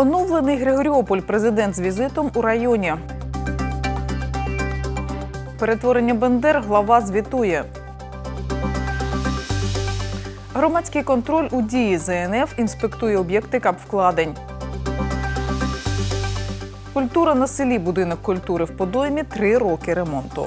Оновлений Григоріополь, президент з візитом у районі. Перетворення Бендер глава звітує. Громадський контроль у дії ЗНФ інспектує об'єкти капвкладень. Культура на селі будинок культури в Подоймі три роки ремонту.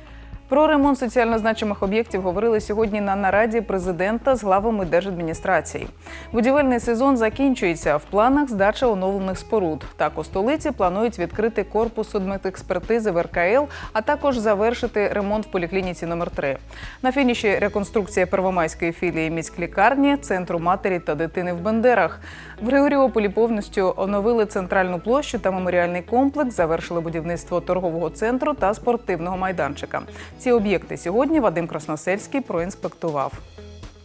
Про ремонт соціально значимих об'єктів говорили сьогодні на нараді президента з главами держадміністрацій. Будівельний сезон закінчується. В планах здача оновлених споруд. Так у столиці планують відкрити корпус судмедекспертизи в РКЛ, а також завершити ремонт в поліклініці номер 3 На фініші реконструкція первомайської філії міськлікарні, центру матері та дитини в Бендерах. В Григоріополі повністю оновили центральну площу та меморіальний комплекс, завершили будівництво торгового центру та спортивного майданчика. Ці об'єкти сьогодні Вадим Красносельський проінспектував.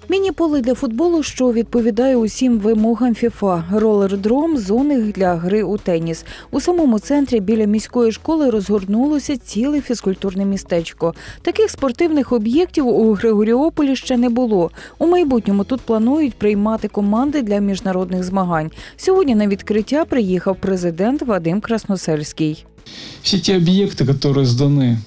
Міні-поле для футболу, що відповідає усім вимогам ФІФА. Ролердром, зони для гри у теніс. У самому центрі біля міської школи розгорнулося ціле фізкультурне містечко. Таких спортивних об'єктів у Григоріополі ще не було. У майбутньому тут планують приймати команди для міжнародних змагань. Сьогодні на відкриття приїхав президент Вадим Красносельський. все те объекты, которые сданы.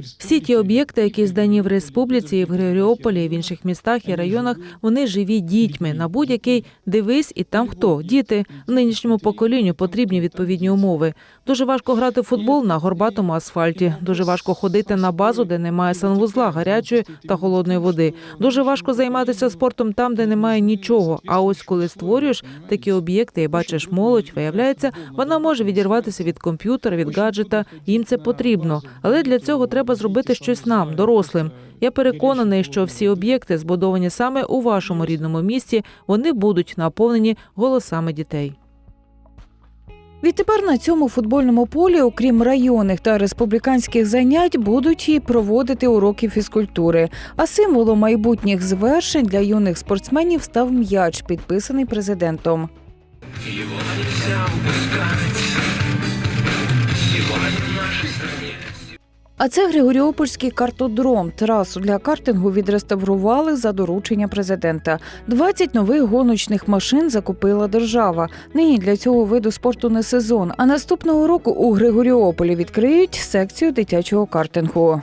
всі ті об'єкти, які здані в республіці, в Григоріополі, в інших містах і районах, вони живі дітьми. На будь-який дивись, і там хто діти в нинішньому поколінню потрібні відповідні умови. Дуже важко грати в футбол на горбатому асфальті. Дуже важко ходити на базу, де немає санвузла, гарячої та холодної води. Дуже важко займатися спортом там, де немає нічого. А ось коли створюєш такі об'єкти і бачиш молодь, виявляється, вона може відірватися від комп'ютера, від гаджета. Їм це потрібно. Але для цього треба зробити щось нам, дорослим. Я переконаний, що всі об'єкти, збудовані саме у вашому рідному місті, вони будуть наповнені голосами дітей. Відтепер на цьому футбольному полі, окрім районних та республіканських занять, будуть і проводити уроки фізкультури. А символом майбутніх звершень для юних спортсменів став м'яч, підписаний президентом. А це Григоріопольський картодром. Трасу для картингу відреставрували за доручення президента. 20 нових гоночних машин закупила держава. Нині для цього виду спорту не сезон. А наступного року у Григоріополі відкриють секцію дитячого картингу.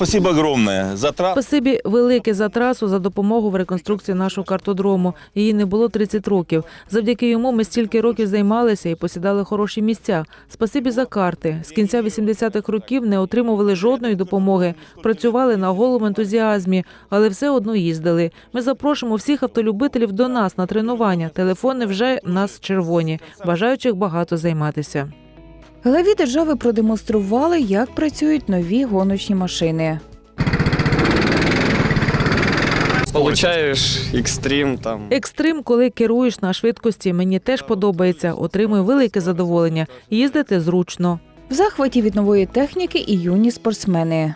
Спасибо огромное за трат. Спасибі велике за трасу за допомогу в реконструкції нашого картодрому. Її не було 30 років. Завдяки йому ми стільки років займалися і посідали хороші місця. Спасибі за карти. З кінця 80-х років не отримували жодної допомоги. Працювали на голому ентузіазмі, але все одно їздили. Ми запрошуємо всіх автолюбителів до нас на тренування. Телефони вже нас червоні. Бажаючих багато займатися. Главі держави продемонстрували, як працюють нові гоночні машини. Получаєш екстрім там. Екстрим, коли керуєш на швидкості, мені теж подобається. Отримую велике задоволення. Їздити зручно. В захваті від нової техніки і юні спортсмени.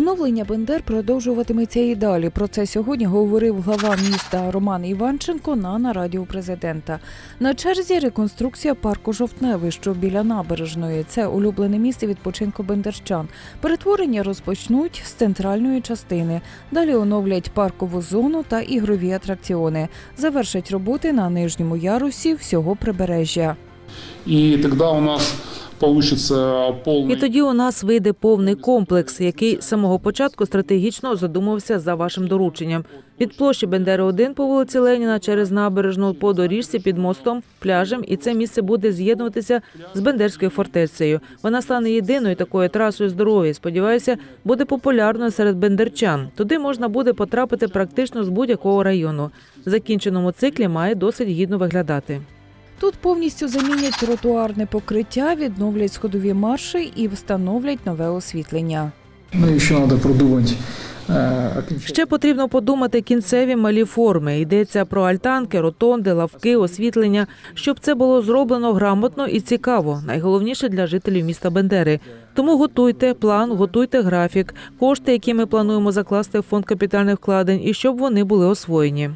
Оновлення Бендер продовжуватиметься і далі. Про це сьогодні говорив глава міста Роман Іванченко на нараді у президента. На черзі реконструкція парку Жовтневий, що біля набережної. Це улюблене місце відпочинку бендерчан. Перетворення розпочнуть з центральної частини. Далі оновлять паркову зону та ігрові атракціони. Завершать роботи на нижньому ярусі всього прибережжя. И тогда у нас полный... І тоді у нас вийде повний комплекс, який з самого початку стратегічно задумався за вашим дорученням. Від площі Бендери 1 по вулиці Леніна через набережну по доріжці під мостом, пляжем, і це місце буде з'єднуватися з Бендерською фортецею. Вона стане єдиною такою трасою здоров'я. Сподіваюся, буде популярною серед бендерчан. Туди можна буде потрапити практично з будь-якого району. В закінченому циклі має досить гідно виглядати. Тут повністю замінять тротуарне покриття, відновлять сходові марші і встановлять нове освітлення. Ну, еще надо продумать э, окончательно. Ще потрібно подумати кінцеві малі форми. Йдеться про альтанки, ротонди, лавки, освітлення, щоб це було зроблено грамотно і цікаво. Найголовніше для жителів міста Бендери. Тому готуйте план, готуйте графік, кошти, які ми плануємо закласти в фонд капітальних вкладень, і щоб вони були освоєні.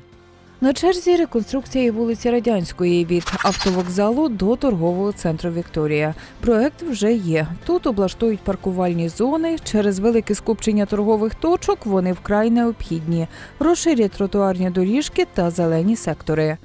На черзі реконструкція вулиці Радянської від автовокзалу до торгового центру Вікторія. Проект вже є. Тут облаштують паркувальні зони. Через велике скупчення торгових точок вони вкрай необхідні. Розширять тротуарні доріжки та зелені сектори.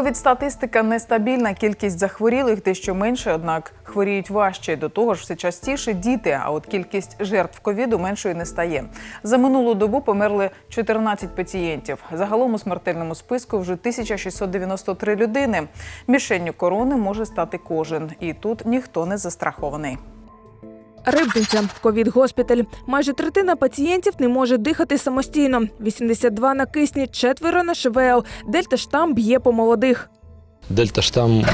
Ковід-статистика нестабільна, кількість захворілих дещо менше, однак хворіють важче. До того ж, все частіше діти. А от кількість жертв ковіду меншою не стає. За минулу добу померли 14 пацієнтів. Загалом у смертельному списку вже 1693 людини. Мішенню корони може стати кожен, і тут ніхто не застрахований. Рибниця, ковід-госпіталь. Майже третина пацієнтів не може дихати самостійно. 82 на кисні, четверо на ШВЛ. Дельта штам б'є по молодих. Дельта штамм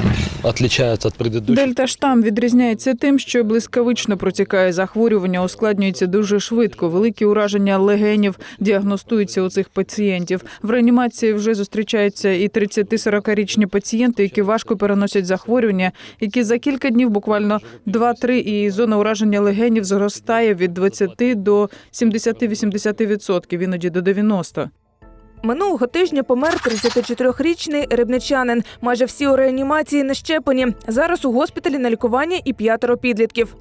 отличается от предыдущих. Дельта штам відрізняється тим, що блискавично протікає захворювання, ускладнюється дуже швидко. Великі ураження легенів діагностуються у цих пацієнтів. В реанімації вже зустрічаються і 30-40-річні пацієнти, які важко переносять захворювання, які за кілька днів, буквально 2-3, і зона ураження легенів зростає від 20 до 70-80%, іноді до 90%. Минулого тижня помер 34-річний рибничанин. Майже всі у реанімації не щеплені. Зараз у госпіталі на лікуванні і п'ятеро підлітків.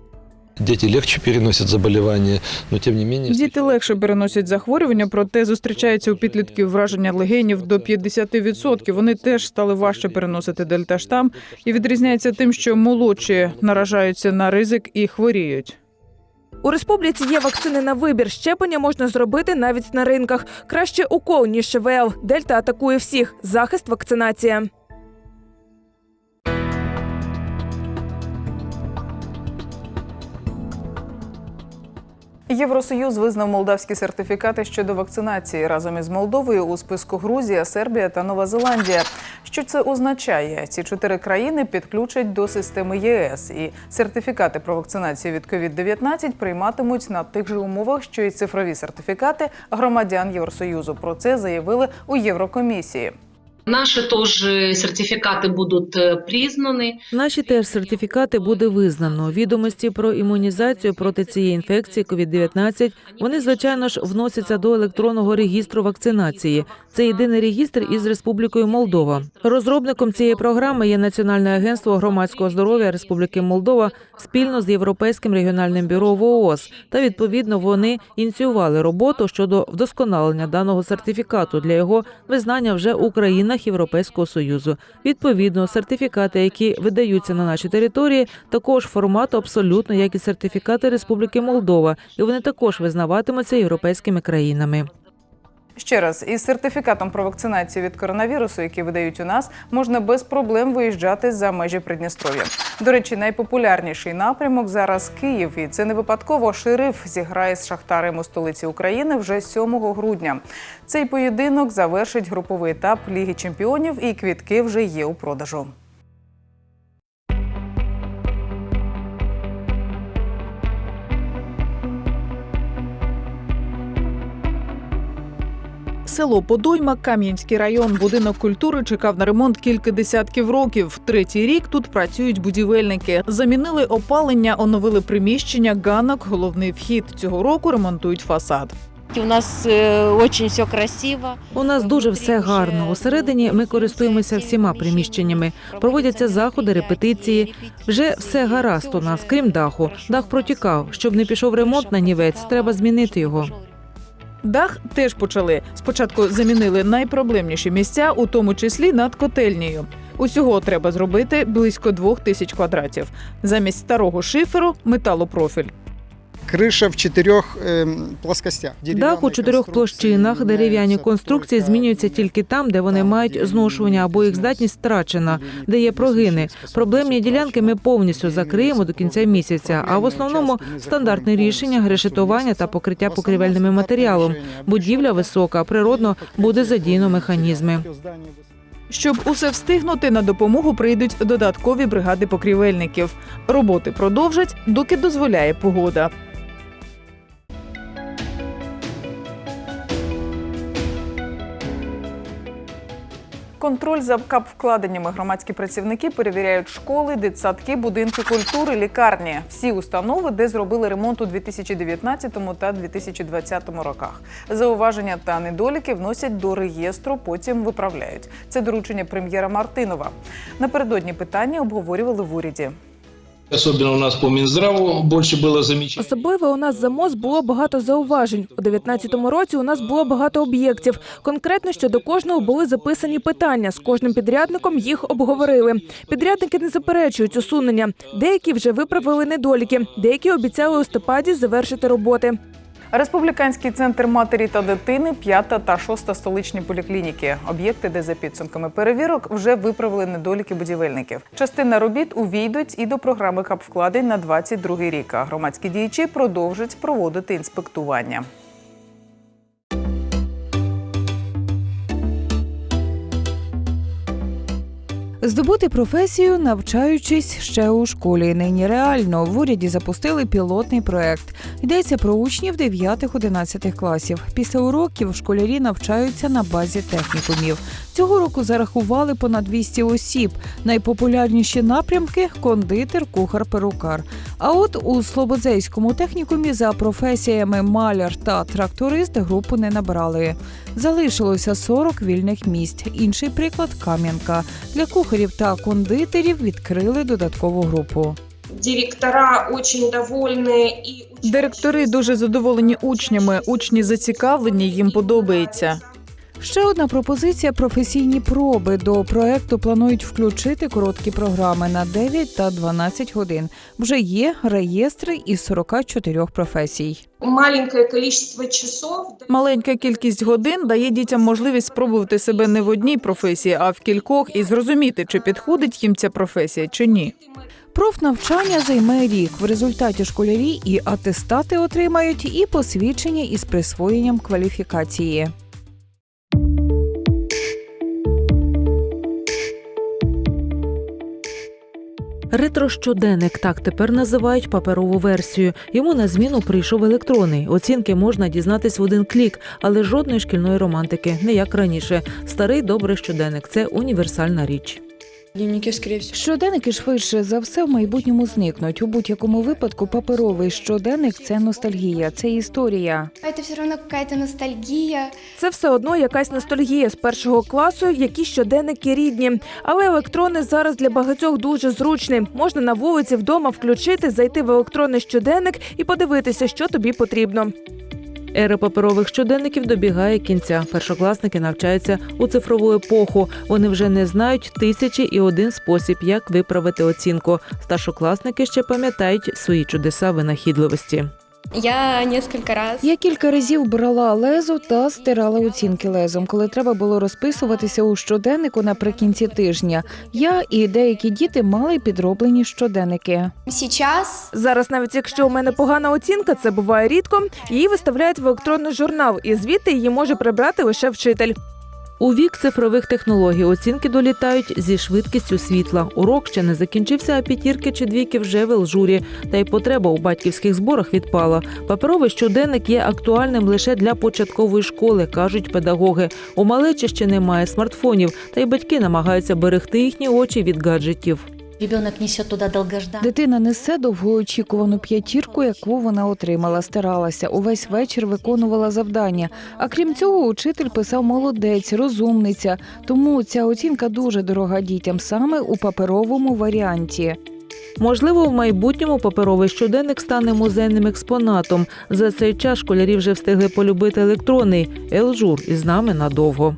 Дети легче переносят заболевания, но тем не менее... Діти легше переносять захворювання, проте зустрічається у підлітків враження легенів до 50%. Вони теж стали важче переносити дельта-штам і відрізняється тим, що молодші наражаються на ризик і хворіють. У республіці є вакцини на вибір. Щеплення можна зробити навіть на ринках. Краще укол, ніж ШВЛ. Дельта атакує всіх. Захист вакцинація. Євросоюз визнав молдавські сертифікати щодо вакцинації разом із Молдовою у списку Грузія, Сербія та Нова Зеландія. Що це означає? Ці чотири країни підключать до системи ЄС, і сертифікати про вакцинацію від COVID-19 прийматимуть на тих же умовах, що й цифрові сертифікати громадян Євросоюзу. Про це заявили у Єврокомісії. Наши тоже сертификаты будут э, признаны. Наші теж сертифікати буде визнано. Відомості про імунізацію проти цієї інфекції COVID-19, вони, звичайно ж, вносяться до електронного регістру вакцинації. Це єдиний регістр із Республікою Молдова. Розробником цієї програми є Національне агентство громадського здоров'я Республіки Молдова спільно з Європейським регіональним бюро ВООЗ. Та відповідно вони ініціювали роботу щодо вдосконалення даного сертифікату для його визнання вже у країнах Європейського союзу. Відповідно, сертифікати, які видаються на нашій території, також формату абсолютно як і сертифікати Республіки Молдова, і вони також визнаватимуться європейськими країнами. Ще раз, із сертифікатом про вакцинацію від коронавірусу, який видають у нас, можна без проблем виїжджати за межі Придністров'я. До речі, найпопулярніший напрямок зараз Київ, і це не випадково. Шериф зіграє з шахтарем у столиці України вже 7 грудня. Цей поєдинок завершить груповий етап Ліги Чемпіонів, і квітки вже є у продажу. Село Подойма, Кам'янський район, будинок культури чекав на ремонт кілька десятків років. Третій рік тут працюють будівельники. Замінили опалення, оновили приміщення, ганок, головний вхід. Цього року ремонтують фасад. У нас очень все красиво. У нас дуже все гарно. Усередині ми користуємося всіма приміщеннями. Проводяться заходи, репетиції. Вже все гаразд у нас, крім даху. Дах протікав. Щоб не пішов ремонт на нівець, треба змінити його. Дах теж почали. Спочатку замінили найпроблемніші місця, у тому числі над котельнею. Усього треба зробити близько двох тисяч квадратів. Замість старого шиферу металопрофіль. Криша в чотирьох ем, плоскостях. Дах у чотирьох площинах, дерев'яні конструкції змінюються тільки там, де вони мають зношування або їх здатність втрачена, де є прогини. Проблемні ділянки ми повністю закриємо до кінця місяця. А в основному стандартне рішення решетування та покриття покрівельним матеріалом. Будівля висока, природно буде задіяно механізми. Щоб усе встигнути, на допомогу прийдуть додаткові бригади покрівельників. Роботи продовжать, доки дозволяє погода. Контроль за капвкладеннями громадські працівники перевіряють школи, дитсадки, будинки культури, лікарні. Всі установи, де зробили ремонт у 2019 та 2020 роках. Зауваження та недоліки вносять до реєстру, потім виправляють. Це доручення прем'єра Мартинова. Напередодні питання обговорювали в уряді. Особенно у нас по мінздраву больше було замечаний. Особливо у нас за МОЗ було багато зауважень. У 19-му році у нас було багато об'єктів. Конкретно щодо кожного були записані питання. З кожним підрядником їх обговорили. Підрядники не заперечують усунення. Деякі вже виправили недоліки, деякі обіцяли у листопаді завершити роботи. Республіканський центр матері та дитини, п'ята та шоста столичні поліклініки. Об'єкти, де за підсумками перевірок вже виправили недоліки будівельників. Частина робіт увійдуть і до програми капвкладень на 22 рік. А громадські діячі продовжать проводити інспектування. Здобути професію, навчаючись ще у школі. Нині реально в уряді запустили пілотний проект. Йдеться про учнів 9-11 класів. Після уроків школярі навчаються на базі технікумів. Цього року зарахували понад 200 осіб. Найпопулярніші напрямки кондитер, кухар, перукар. А от у Слободзейському технікумі за професіями маляр та тракторист групу не набрали. Залишилося 40 вільних місць. Інший приклад Кам'янка. Для кухарів та кондитерів відкрили додаткову групу. Директора очень довольны и Директори дуже задоволені учнями. Учні зацікавлені, їм подобається. Ще одна пропозиція професійні проби. До проекту планують включити короткі програми на 9 та 12 годин. Вже є реєстри із 44 професій. маленькое количество часов Маленька кількість годин дає дітям можливість спробувати себе не в одній професії, а в кількох і зрозуміти, чи підходить їм ця професія чи ні. Профнавчання займе рік. В результаті школярі і атестати отримають, і посвідчення із присвоєнням кваліфікації. Ретро-щоденник так тепер називають паперову версію. Йому на зміну прийшов електронний. Оцінки можна дізнатись в один клік, але жодної шкільної романтики, не як раніше. Старий добрий щоденник це універсальна річ. Дневники, скорее всего. Щоденники швидше за все в майбутньому зникнуть. У будь-якому випадку паперовий щоденник це ностальгія, це історія. Это все равно какая-то ностальгия. Це все одно якась ностальгія з першого класу, які щоденники рідні. Але електронний зараз для багатьох дуже зручний. Можна на вулиці вдома включити, зайти в електронний щоденник і подивитися, що тобі потрібно. Ера паперових щоденників добігає кінця. Першокласники навчаються у цифрову епоху. Вони вже не знають тисячі і один спосіб, як виправити оцінку. Старшокласники ще пам'ятають свої чудеса винахідливості. Я несколько раз... Я кілька разів брала лезо та стирала оцінки лезом, коли треба було розписуватися у щоденнику наприкінці тижня. Я і деякі діти мали підроблені щоденники. Сейчас Зараз, навіть якщо у мене погана оцінка, це буває рідко. Її виставляють в електронний журнал, і звідти її може прибрати лише вчитель. У вік цифрових технологій оцінки долітають зі швидкістю світла. Урок ще не закінчився, а п'ятірки чи двійки вже в елжурі. Та й потреба у батьківських зборах відпала. Паперовий щоденник є актуальним лише для початкової школи, кажуть педагоги. У малечі ще немає смартфонів, та й батьки намагаються берегти їхні очі від гаджетів. Ребенок несет туда долгожданное. Дитина несе довгоочікувану п'ятірку, яку вона отримала, старалася. Увесь вечір виконувала завдання. А крім цього, учитель писав молодець, розумниця. Тому ця оцінка дуже дорога дітям саме у паперовому варіанті. Можливо, в майбутньому паперовий щоденник стане музейним експонатом. За цей час школярі вже встигли полюбити електронний елжур із нами надовго.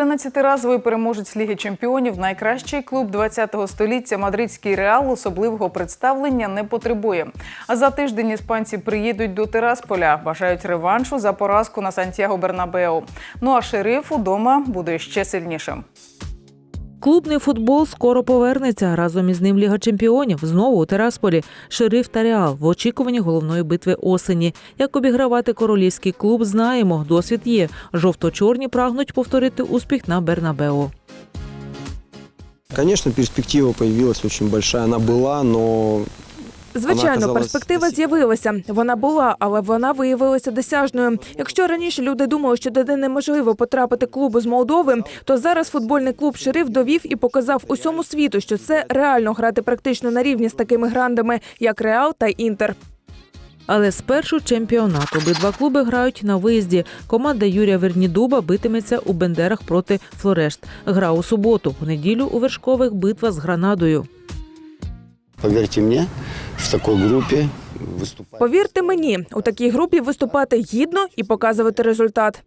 Тринадцятиразовий переможець Ліги Чемпіонів, найкращий клуб 20-го століття Мадридський Реал особливого представлення не потребує. А за тиждень іспанці приїдуть до Терасполя, бажають реваншу за поразку на Сантьяго Бернабеу. Ну а шериф удома буде ще сильнішим. Клубний футбол скоро повернеться. Разом із ним Ліга чемпіонів знову у Терасполі. Шериф та Реал в очікуванні головної битви осені. Як обігравати королівський клуб, знаємо. Досвід є. Жовто-чорні прагнуть повторити успіх на Бернабеу. Конечно, перспектива появилась очень большая. Она была, но Звичайно, перспектива з'явилася. Вона була, але вона виявилася досяжною. Якщо раніше люди думали, що туди неможливо потрапити клубу з Молдови, то зараз футбольний клуб Шериф довів і показав усьому світу, що це реально грати практично на рівні з такими грандами, як Реал та Інтер. Але спершу чемпіонат. Обидва клуби грають на виїзді. Команда Юрія Вернідуба битиметься у Бендерах проти Флорешт. Гра у суботу. У неділю у вершкових битва з Гранадою. Поверьте мне, в такой группе выступать. Повірте мені, у такій групі виступати гідно і показувати результат.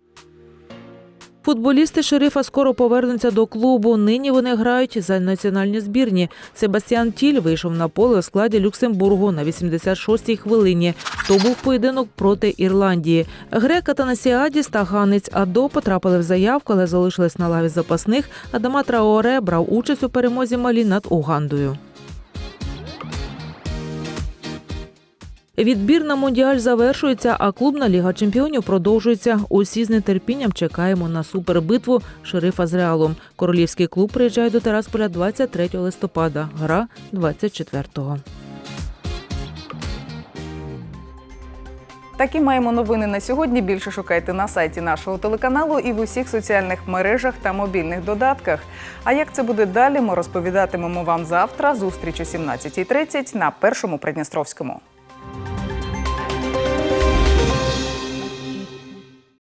Футболісти шерифа скоро повернуться до клубу. Нині вони грають за національні збірні. Себастьян Тіль вийшов на поле у складі Люксембургу на 86-й хвилині. То був поєдинок проти Ірландії. Грека Танасіадіс та Ганець Адо потрапили в заявку, але залишились на лаві запасних. Адама Траоре брав участь у перемозі Малі над Угандою. Відбір на мундіаль завершується, а клубна ліга чемпіонів продовжується. Усі з нетерпінням чекаємо на супербитву шерифа з реалом. Королівський клуб приїжджає до Терасполя 23 листопада. Гра 24-го. Такі маємо новини на сьогодні. Більше шукайте на сайті нашого телеканалу і в усіх соціальних мережах та мобільних додатках. А як це буде далі, ми розповідатимемо вам завтра. Зустріч о 17.30 на першому Придністровському.